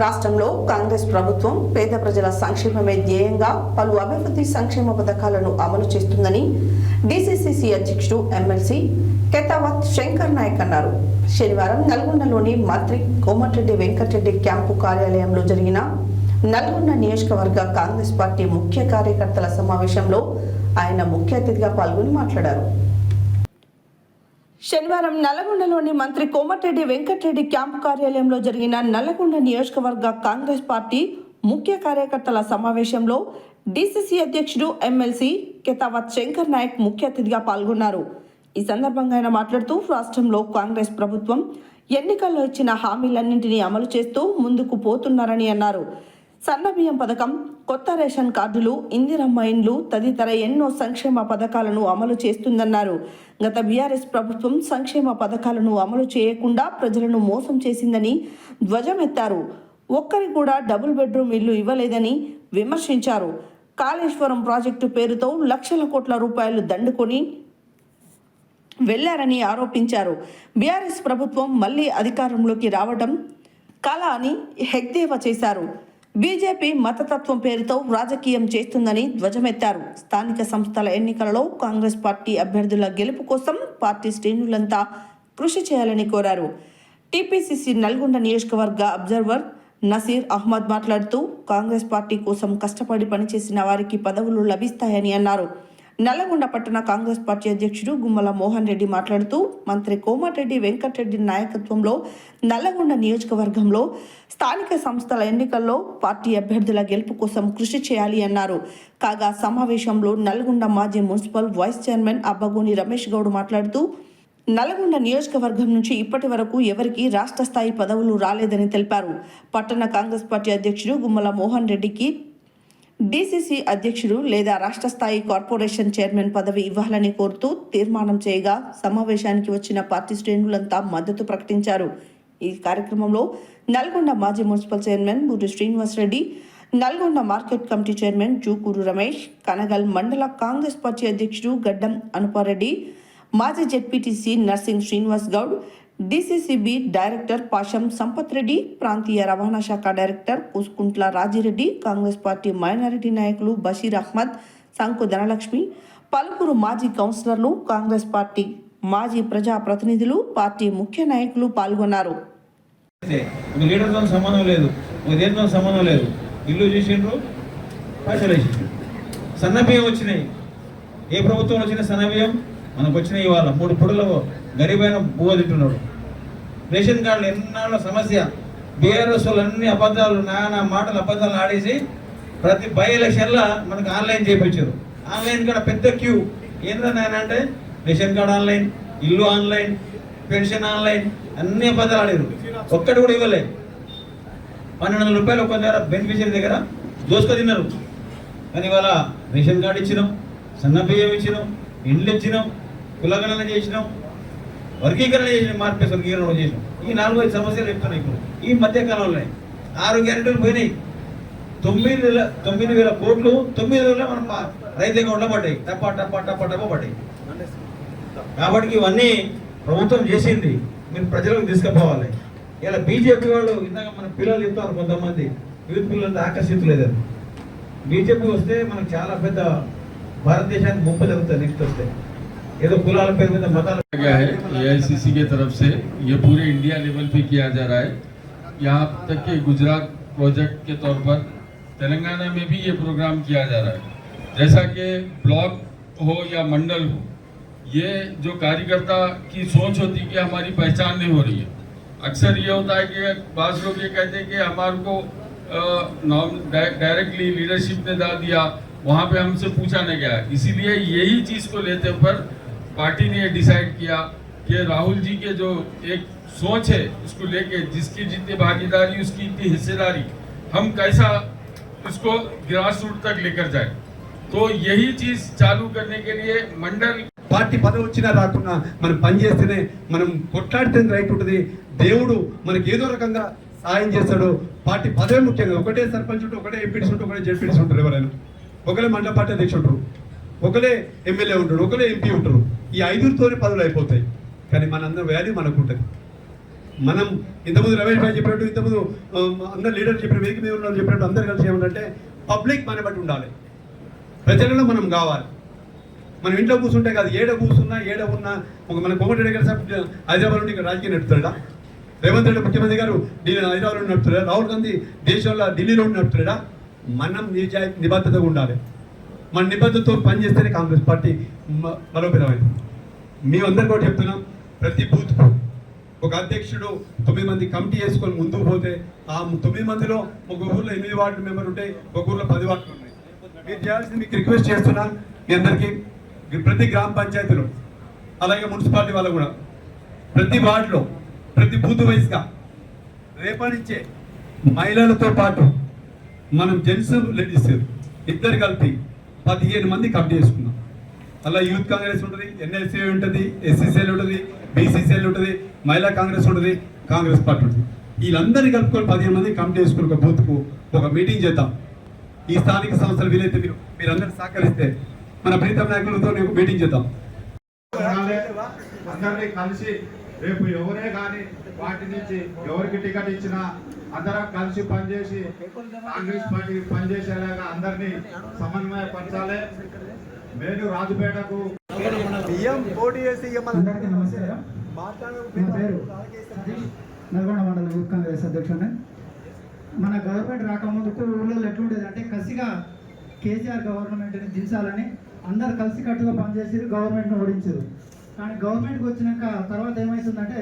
రాష్ట్రంలో కాంగ్రెస్ ప్రభుత్వం పేద ప్రజల సంక్షేమమే ధ్యేయంగా పలు అభివృద్ధి సంక్షేమ పథకాలను అమలు చేస్తుందని డిసిసిసి అధ్యక్షుడు ఎమ్మెల్సీ కెతావత్ శంకర్ నాయక్ అన్నారు. శనివారం నల్గొండలోని మంత్రి కోమటిరెడ్డి వెంకటరెడ్డి క్యాంపు కార్యాలయంలో జరిగిన నల్గొండ నియోజకవర్గ కాంగ్రెస్ పార్టీ ముఖ్య కార్యకర్తల సమావేశంలో ఆయన ముఖ్య అతిథిగా పాల్గొని మాట్లాడారు. శనివారం నల్లగొండలోని మంత్రి కోమటిరెడ్డి వెంకటరెడ్డి క్యాంపు కార్యాలయంలో జరిగిన నల్లగొండ నియోజకవర్గ కాంగ్రెస్ పార్టీ ముఖ్య కార్యకర్తల సమావేశంలో డిసిసి అధ్యక్షుడు ఎమ్మెల్సీ కెతావత్ శంకర్ నాయక్ ముఖ్య అతిథిగా పాల్గొన్నారు. ఈ సందర్భంగా ఆయన మాట్లాడుతూ రాష్ట్రంలో కాంగ్రెస్ ప్రభుత్వం ఎన్నికల్లో ఇచ్చిన హామీలన్నింటినీ అమలు చేస్తూ ముందుకు పోతున్నారని అన్నారు. సన్నబియ్యం పథకం కొత్త రేషన్ కార్డులు ఇందిరమ్మ ఇండ్లు తదితర ఎన్నో సంక్షేమ పథకాలను అమలు చేస్తుందన్నారు. గత బీఆర్ఎస్ ప్రభుత్వం సంక్షేమ పథకాలను అమలు చేయకుండా ప్రజలను మోసం చేసిందని ధ్వజమెత్తారు. ఒక్కరి కూడా డబుల్ బెడ్రూమ్ ఇల్లు ఇవ్వలేదని విమర్శించారు. కాళేశ్వరం ప్రాజెక్టు పేరుతో లక్షల కోట్ల రూపాయలు దండుకొని వెళ్ళారని ఆరోపించారు. బీఆర్ఎస్ ప్రభుత్వం మళ్ళీ అధికారంలోకి రావడం కళ అని హెగ్దేవా చేశారు. బీజేపీ మతతత్వం పేరుతో రాజకీయం చేస్తుందని ధ్వజమెత్తారు. స్థానిక సంస్థల ఎన్నికలలో కాంగ్రెస్ పార్టీ అభ్యర్థుల గెలుపు కోసం పార్టీ శ్రేణులంతా కృషి చేయాలని కోరారు. టీపీసీసీ నల్గొండ నియోజకవర్గ అబ్జర్వర్ నసీర్ అహ్మద్ మాట్లాడుతూ కాంగ్రెస్ పార్టీ కోసం కష్టపడి పనిచేసిన వారికి పదవులు లభిస్తాయని అన్నారు. నల్లగొండ పట్టణ కాంగ్రెస్ పార్టీ అధ్యక్షుడు గుమ్మల మోహన్ రెడ్డి మాట్లాడుతూ మంత్రి కోమటిరెడ్డి వెంకటరెడ్డి నాయకత్వంలో నల్లగొండ నియోజకవర్గంలో స్థానిక సంస్థల ఎన్నికల్లో పార్టీ అభ్యర్థుల గెలుపు కోసం కృషి చేయాలి అన్నారు. కాగా సమావేశంలో నల్గొండ మాజీ municipal vice chairman Abbagoni Ramesh Goud మాట్లాడుతూ నల్గొండ నియోజకవర్గం నుంచి ఇప్పటి వరకు ఎవరికీ రాష్ట్ర స్థాయి పదవులు రాలేదని తెలిపారు. పట్టణ కాంగ్రెస్ పార్టీ అధ్యక్షుడు గుమ్మల మోహన్ రెడ్డికి డీసీసీ అధ్యక్షుడు లేదా రాష్ట్ర స్థాయి కార్పొరేషన్ చైర్మన్ పదవి ఇవ్వాలని కోరుతూ తీర్మానం చేయగా సమావేశానికి వచ్చిన పార్టీ శ్రేణులంతా మద్దతు ప్రకటించారు. ఈ కార్యక్రమంలో నల్గొండ మాజీ municipal chairman Boori Srinivas Reddy Nalgonda market committee chairman Jukuru Ramesh Kanagal మండల కాంగ్రెస్ పార్టీ అధ్యక్షుడు గడ్డం అనుపారెడ్డి మాజీ ZPTC Narsing Srinivas Goud DCCB director Pasham Sampath Reddy ప్రాంతీయ రవాణా శాఖ director Pusukuntla Rajireddy Congress party minority నాయకులు బషీర్ అహ్మద్ సంకు ధనలక్ష్మి పలువురు మాజీ కౌన్సిలర్లు కాంగ్రెస్ పార్టీ మాజీ ప్రజా ప్రతినిధులు పార్టీ ముఖ్య నాయకులు పాల్గొన్నారు. అయితే ఒక లీడర్తో సంబంధం లేదు ఒక దేనితో సంబంధం లేదు. ఇల్లు చేసిండ్రు పైసలు వేసిండ్రు. సన్నబియ్యం వచ్చినాయి. ఏ ప్రభుత్వం వచ్చిన సన్నబియ్యం మనకు వచ్చినాయి ఇవాళ. మూడు పొడుల గరీబైన బువ్వ తింటున్నాడు. రేషన్ కార్డులు ఎన్నాళ్ళ సమస్య? బీఆర్ఎస్ వాళ్ళు అన్ని అబద్ధాలు నానా మాటలు అబద్ధాలు ఆడేసి ప్రతి బై ఎలక్షన్లో మనకు ఆన్లైన్ చేయించారు ఆన్లైన్ కూడా పెద్ద క్యూ. ఏంటంటే ఆయన అంటే రేషన్ కార్డు ఆన్లైన్ ఇల్లు ఆన్లైన్ పెన్షన్ ఆన్లైన్ అన్ని అబద్ధాలు ఆడారు. ఒక్కటి కూడా ఇవ్వలేదు పన్నెండు వందల రూపాయలు ఒక దగ్గర బెనిఫిషియరీ దగ్గర దోసుకొని తిన్నారు. కానీ ఇవాళ రేషన్ కార్డు ఇచ్చినాం సన్న బియ్యం ఇచ్చినాం ఇండ్లు ఇచ్చినాం కులగణన చేసినాం వర్గీకరణ చేసిన మార్పేసి వర్గీకరణ కూడా చేసినాం ఈ నాలుగు ఐదు సమస్యలు చెప్తున్నాయి ఇప్పుడు. ఈ మధ్య కాలంలో ఆరు గ్యారెంటీలు పోయినాయి. తొమ్మిది వేల తొమ్మిది వేల కోట్లు తొమ్మిది వేల మనం పా- రైతు అకౌంట్లో పడ్డాయి. టప్ప టప్ప టప్ప టప్ప పడ్డాయి. కాబట్టి ఇవన్నీ ప్రభుత్వం చేసింది. మీరు ప్రజలకు తీసుకుపోవాలి. ఇలా బీజేపీ వాళ్ళు ఇందాక మన పిల్లలు చెప్తారు కొంతమంది. యూత్ పిల్లలు ఆకర్షితులేదు బీజేపీ వస్తే మనకు చాలా పెద్ద భారతదేశానికి ముప్ప జరుగుతుంది నెక్స్ట్ వస్తే. ये तो कुल पे तो गया है एआईसीसी के तरफ़ से ये पूरे इंडिया लेवल पे किया जा रहा है। यहाँ तक कि गुजरात प्रोजेक्ट के तौर पर तेलंगाना में भी ये प्रोग्राम किया जा रहा है। जैसा कि ब्लॉक हो या मंडल हो, ये जो कार्यकर्ता की सोच होती कि हमारी पहचान नहीं हो रही है। अक्सर ये होता है कि बाज लोग ये कहते हैं कि हमारे को नॉम डायरेक्टली लीडरशिप ने डाल दिया, वहाँ पे हमसे पूछा नहीं गया। इसीलिए यही चीज़ को लेते पर पार्टी ने डिसाइड किया कि राहुल जी के जो एक सोच है उसको लेके जिसकी जितनी भागीदारी उसकी इतनी हिस्सेदारी हम कैसा उसको ग्रास रूट तक लेकर जाए तो यही चीज चालू करने के लिए मंडल పార్టీ పదవి వచ్చినా రాకున్నా మనం పనిచేస్తేనే మనం కొట్లాడితేనే రైట్ ఉంటుంది దేవుడు మనకి ఏదో రకంగా సాయం చేస్తాడు పార్టీ పదవి ముఖ్యంగా ఒకటే సర్పంచ్ ఉంటారు ఒకటే ఎంపీటీస్ ఉంటారు ఒకటే జెడ్పీటీస్ ఉంటారు ఎవరైనా ఒకరే మండల పార్టీ అధ్యక్షుడు ఉంటారు ఒకరే ఎమ్మెల్యే ఉంటాడు ఒకరే ఎంపీ ఉంటారు ఈ ఐదుగురితోనే పనులు అయిపోతాయి. కానీ మనందరం వాల్యూ మనకు ఉంటుంది మనం ఇంతకుముందు రమేష్ భాయ్ చెప్పినట్టు ఇంతకుముందు అందరు లీడర్ చెప్పిన వేదిక మీద ఉన్న చెప్పినట్టు అందరు కలిసి ఏమంటే పబ్లిక్ మన బట్టి ఉండాలి. ప్రజలలో మనం కావాలి. మనం ఇంట్లో కూర్చుంటే కాదు ఏడ కూర్చున్నా ఏడ ఉన్నా ఒక మన కోమటి గారు హైదరాబాద్ నుండి ఇక్కడ రాజకీయం నడుపుతాడా రేవంత్ రెడ్డి ముఖ్యమంత్రి గారు ఢిల్లీ హైదరాబాద్ నుండి నడుపుతాడా రాహుల్ గాంధీ దేశంలో ఢిల్లీలో నడుపుతాడా మనం నిజా నిబద్ధతగా ఉండాలి. మన నిబద్ధతతో పనిచేస్తేనే కాంగ్రెస్ పార్టీ మ- బలోపేతమైంది. మేమందరం కూడా చెప్తున్నాం ప్రతి బూత్ ఒక అధ్యక్షుడు తొమ్మిది మంది కమిటీ వేసుకొని ముందుకు పోతే ఆ తొమ్మిది మందిలో ఒక ఊర్లో ఎనిమిది వార్డు మెంబర్ ఉంటాయి ఒక ఊర్లో పది వార్డులు ఉన్నాయి. మీరు చేయాల్సింది మీకు రిక్వెస్ట్ చేస్తున్నా మీ అందరికీ ప్రతి గ్రామ పంచాయతీలో అలాగే మున్సిపాలిటీ వాళ్ళు కూడా ప్రతి వార్డులో ప్రతి బూత్ వైస్గా రేపటించే మహిళలతో పాటు మనం జెంట్స్ లేడీస్ ఇద్దరు కలిపి పదిహేను మంది కమిటీ చేసుకున్నాం. అలా యూత్ కాంగ్రెస్ ఉంటుంది ఎన్ఎస్సీ ఉంటుంది ఎస్సీసీఎల్ ఉంటుంది బీసీసీఎల్ ఉంటుంది మహిళా కాంగ్రెస్ ఉంటుంది కాంగ్రెస్ పార్టీ ఉంటుంది. వీళ్ళందరినీ కలుపుకొని పదిహేను మంది కమిటీ చేసుకుని ఒక బూత్కు ఒక మీటింగ్ చేద్దాం. ఈ స్థానిక సంస్థలు వీలైతే మీరు మీరందరూ సహకరిస్తే మన ప్రీతం నాయకులతో మీటింగ్ చేద్దాం. కలిసి రేపు ఎవరే కానీ పార్టీ నుంచి ఎవరికి టికెట్ ఇచ్చినా అందరం కలిసి పనిచేసి కాంగ్రెస్ పార్టీకి పనిచేసేలాగా అందరినీ సమన్వయపరచాలి. నేను రాజుపేటకు. నల్గొండ మండల యూత్ కాంగ్రెస్ అధ్యక్షుడిని. మన గవర్నమెంట్ రాకముందుకు ఊళ్ళో ఎట్లుండేది అంటే కసిగా కేసీఆర్ గవర్నమెంట్ని దించాలని అందరు కలిసికట్టుగా పనిచేసి గవర్నమెంట్ని ఓడించారు. కానీ గవర్నమెంట్కి వచ్చినాక తర్వాత ఏమవుతుందంటే